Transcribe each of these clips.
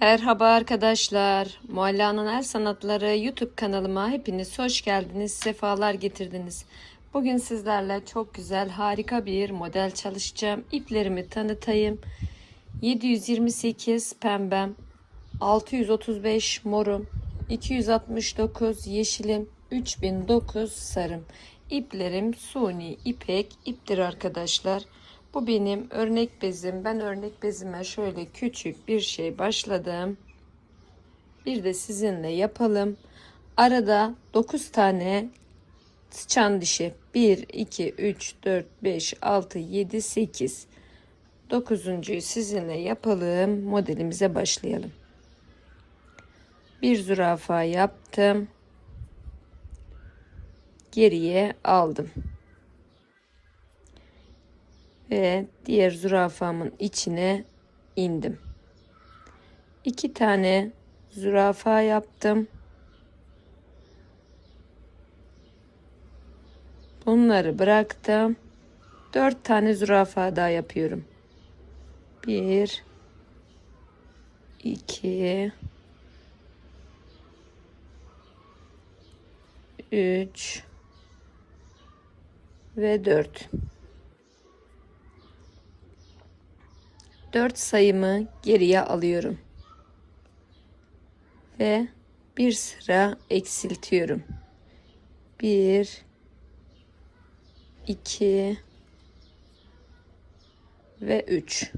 Merhaba arkadaşlar. Mualla'nın El Sanatları YouTube kanalıma hepiniz hoş geldiniz, sefalar getirdiniz. Bugün sizlerle çok güzel, harika bir model çalışacağım. İplerimi tanıtayım. 728 pembem, 635 morum, 269 yeşilim, 3009 sarım. İplerim suni ipek iptir arkadaşlar. Bu benim örnek bezim. Ben örnek bezime şöyle küçük bir şey başladım. Bir de sizinle yapalım. Arada 9 tane sıçan dişi. 1, 2, 3, 4, 5, 6, 7, 8. Dokuzuncuyu sizinle yapalım. Modelimize başlayalım. Bir zürafa yaptım. Geriye aldım ve diğer zürafamın içine indim. İki tane zürafa yaptım. Bunları bıraktım. Dört tane zürafa daha yapıyorum. Bir, iki, üç ve dört. 4 sayımı geriye alıyorum. Ve bir sıra eksiltiyorum. 1 2 ve 3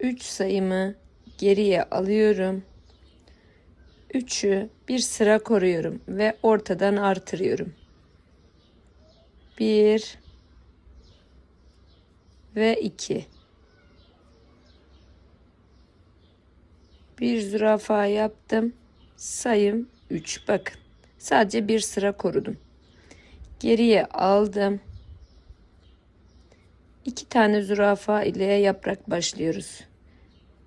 3 sayımı geriye alıyorum. 3'ü bir sıra koruyorum ve ortadan artırıyorum. 1 ve 2 bir zürafa yaptım. Sayım 3. Bakın. Sadece bir sıra korudum. Geriye aldım. İki tane zürafa ile yaprak başlıyoruz.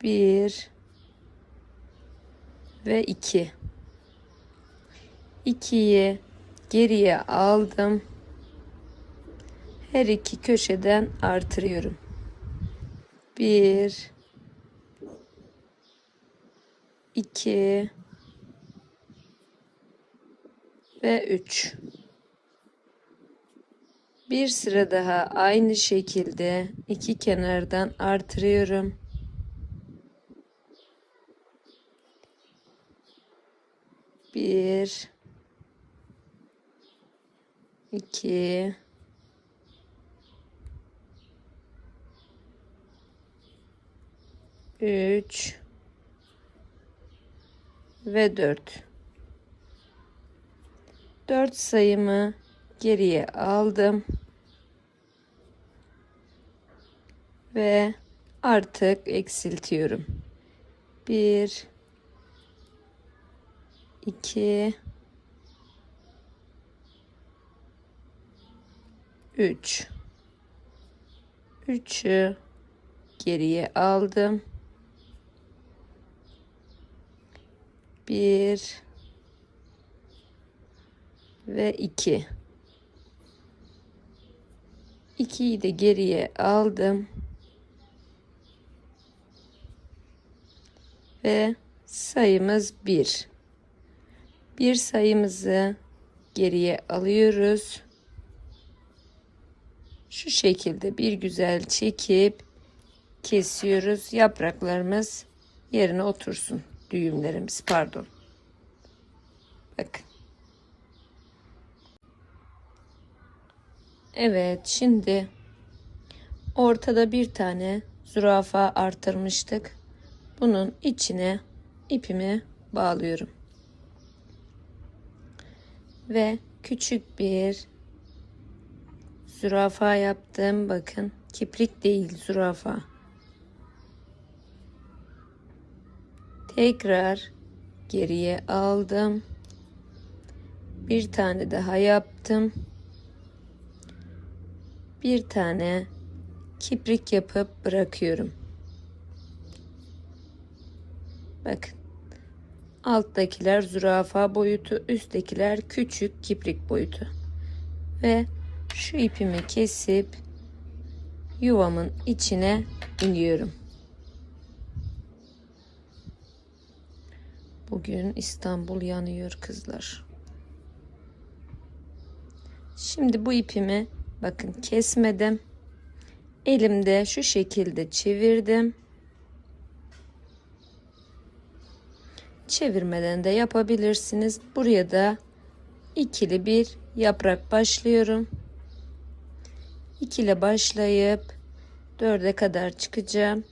Bir ve iki. İkiyi geriye aldım. Her iki köşeden artırıyorum. Bir 2 ve 3 bir sıra daha aynı şekilde iki kenardan artırıyorum. Bir, iki, üç, ve 4. 4 sayımı geriye aldım. Ve artık eksiltiyorum. 1 2 3 3'ü geriye aldım. Bir ve iki. İkiyi de geriye aldım. Ve sayımız bir. Bir sayımızı geriye alıyoruz. Şu şekilde bir güzel çekip kesiyoruz. Yapraklarımız yerine otursun düğümlerimiz pardon. Bakın. Evet şimdi ortada bir tane zürafa artırmıştık. Bunun içine ipimi bağlıyorum. Ve küçük bir zürafa yaptım. Bakın kiprik değil zürafa. Tekrar geriye aldım. Bir tane daha yaptım. Bir tane kiprik yapıp bırakıyorum. Bakın. Alttakiler zürafa boyutu, üsttekiler küçük kiprik boyutu. Ve şu ipimi kesip yuvamın içine iniyorum. Bugün İstanbul yanıyor kızlar. Şimdi bu ipimi bakın kesmedim. Elimde şu şekilde çevirdim. Çevirmeden de yapabilirsiniz. Buraya da ikili bir yaprak başlıyorum. İkili başlayıp dörde kadar çıkacağım.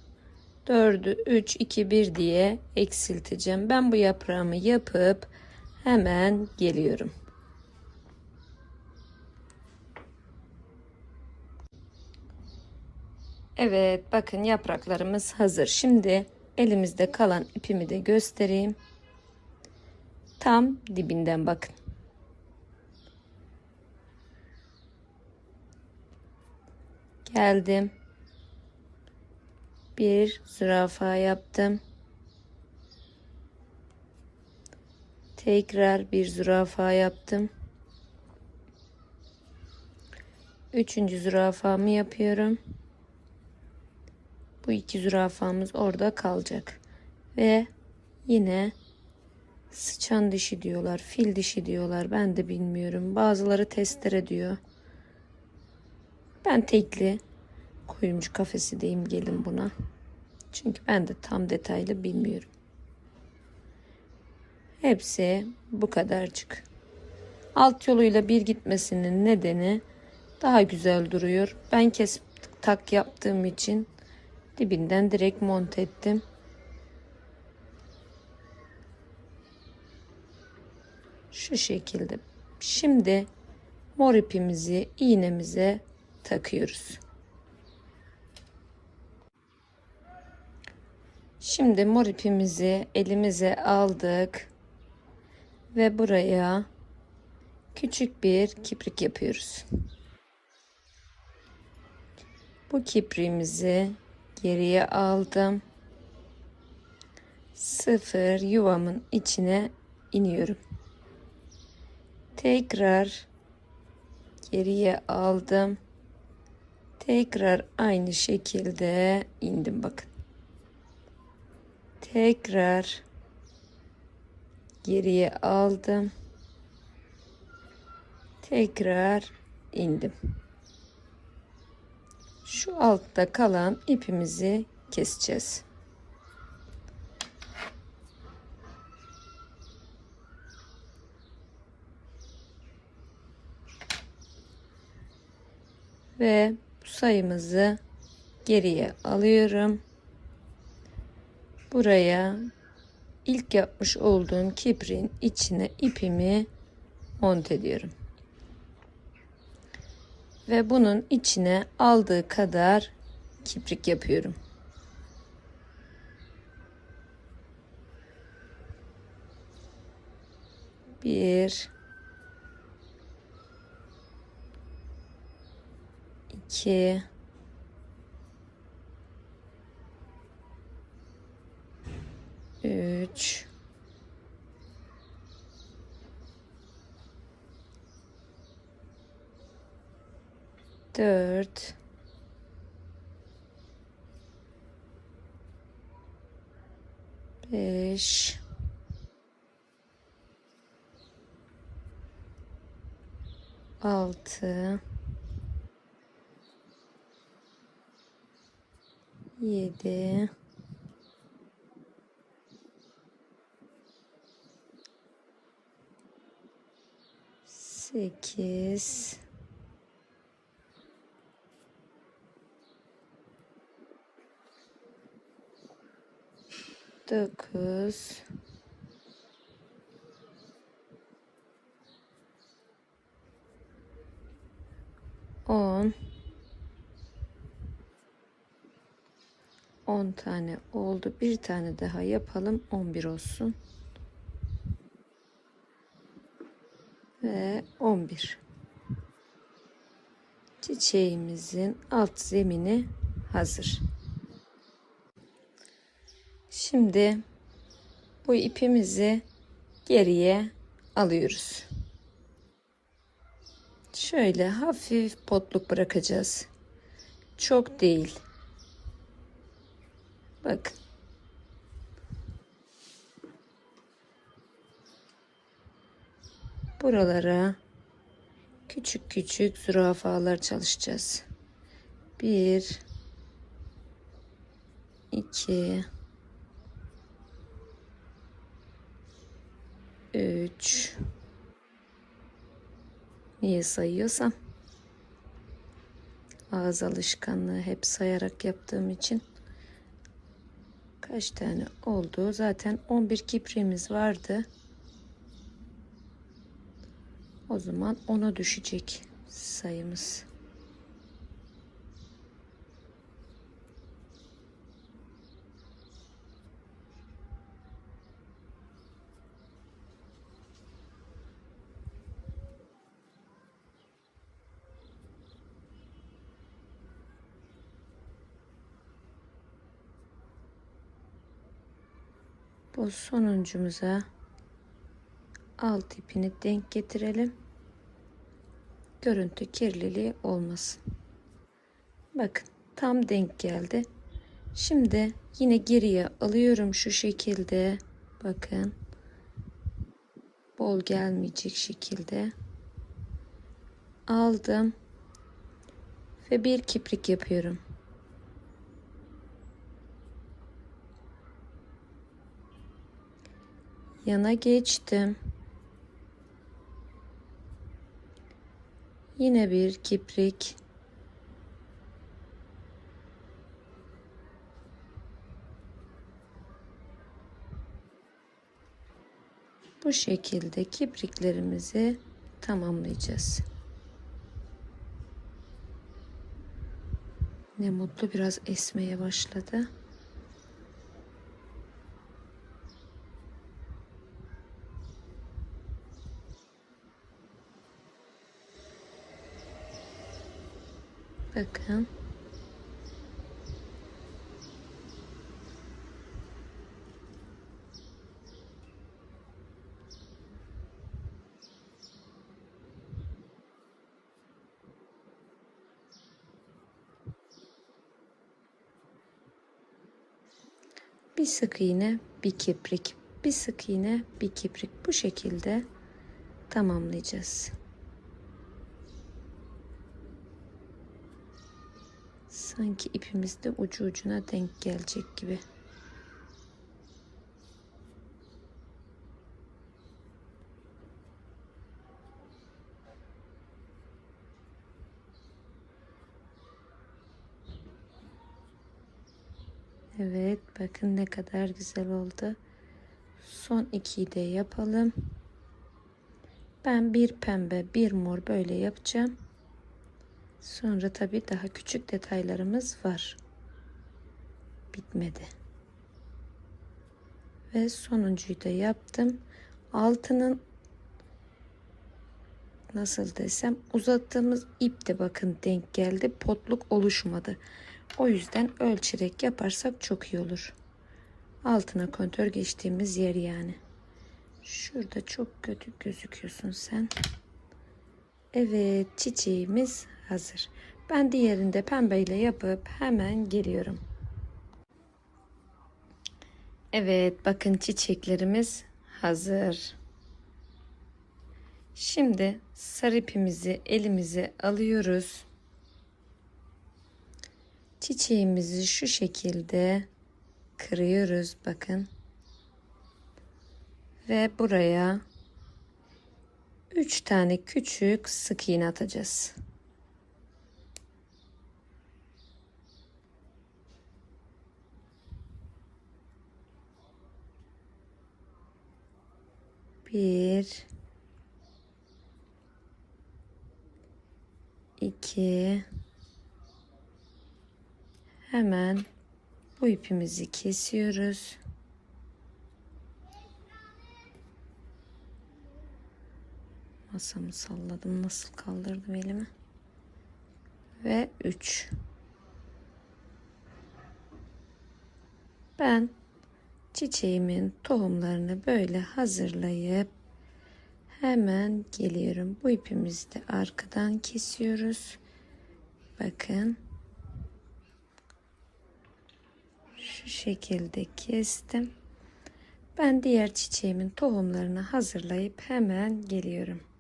4'ü 3 2 1 diye eksilteceğim. Ben bu yaprağımı yapıp hemen geliyorum. Evet bakın yapraklarımız hazır. Şimdi elimizde kalan ipimi de göstereyim. Tam dibinden bakın. Geldim. Bir zürafa yaptım. Tekrar bir zürafa yaptım. Üçüncü zürafamı yapıyorum. Bu iki zürafamız orada kalacak. Ve yine sıçan dişi diyorlar, fil dişi diyorlar. Ben de bilmiyorum. Bazıları testere diyor. Ben tekli kuyumcu kafesi diyeyim gelin buna. Çünkü ben de tam detaylı bilmiyorum. Hepsi bu kadarcık. Alt yoluyla bir gitmesinin nedeni daha güzel duruyor. Ben kesip tak yaptığım için dibinden direkt monte ettim. Şu şekilde. Şimdi mor ipimizi iğnemize takıyoruz. Şimdi mor ipimizi elimize aldık ve buraya küçük bir kiprik yapıyoruz. Bu kipriğimizi geriye aldım. Sıfır yuvamın içine iniyorum. Tekrar geriye aldım. Tekrar aynı şekilde indim bakın. Tekrar geriye aldım. Tekrar indim. Şu altta kalan ipimizi keseceğiz. Ve bu sayımızı geriye alıyorum. Buraya ilk yapmış olduğum kiprin içine ipimi monte ediyorum. Ve bunun içine aldığı kadar kiprik yapıyorum. Bir, iki, 5 6 7 8 dokuz, on, on tane oldu. Bir tane daha yapalım. On bir olsun. Ve on bir. Çiçeğimizin alt zemini hazır. Şimdi bu ipimizi geriye alıyoruz. Şöyle hafif potluk bırakacağız. Çok değil. Bakın. buralara küçük küçük zürafalar çalışacağız. Bir, iki, üç. Niye sayıyorsam? Ağız alışkanlığı hep sayarak yaptığım için. Kaç tane oldu? Zaten 11 kipriğimiz vardı. O zaman ona düşecek sayımız. Bu sonuncumuza alt ipini denk getirelim. Görüntü kirliliği olmasın. Bakın tam denk geldi. Şimdi yine geriye alıyorum şu şekilde. Bakın. Bol gelmeyecek şekilde. Aldım. Ve bir kiprik yapıyorum. Yana geçtim. Yine bir kiprik. Bu şekilde kipriklerimizi tamamlayacağız. Ne mutlu biraz esmeye başladı. Bakın. Bir sık iğne, bir kiprik, bir sık iğne, bir kiprik bu şekilde tamamlayacağız. Sanki ipimiz de ucu ucuna denk gelecek gibi. Evet bakın ne kadar güzel oldu. Son ikiyi de yapalım. Ben bir pembe bir mor böyle yapacağım. Sonra tabii daha küçük detaylarımız var. Bitmedi. Ve sonuncuyu da yaptım. Altının nasıl desem uzattığımız ip de bakın denk geldi. Potluk oluşmadı. O yüzden ölçerek yaparsak çok iyi olur. Altına kontör geçtiğimiz yer yani. Şurada çok kötü gözüküyorsun sen. Evet çiçeğimiz hazır. Ben diğerinde pembeyle yapıp hemen geliyorum. Evet bakın çiçeklerimiz hazır. Şimdi sarı ipimizi elimize alıyoruz. Çiçeğimizi şu şekilde kırıyoruz bakın. Ve buraya 3 tane küçük sık iğne atacağız. Bir, iki, hemen bu ipimizi kesiyoruz. Masamı salladım. Nasıl kaldırdım elimi? Ve 3. Ben çiçeğimin tohumlarını böyle hazırlayıp hemen geliyorum. Bu ipimizi de arkadan kesiyoruz. Bakın. Şu şekilde kestim. Ben diğer çiçeğimin tohumlarını hazırlayıp hemen geliyorum.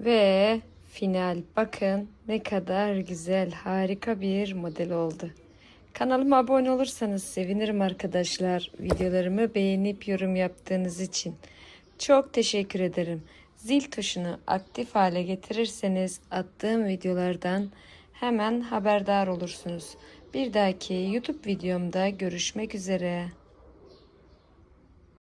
Ve final bakın ne kadar güzel harika bir model oldu. Kanalıma abone olursanız sevinirim arkadaşlar. Videolarımı beğenip yorum yaptığınız için. Çok teşekkür ederim. Zil tuşunu aktif hale getirirseniz attığım videolardan hemen haberdar olursunuz. Bir dahaki YouTube videomda görüşmek üzere.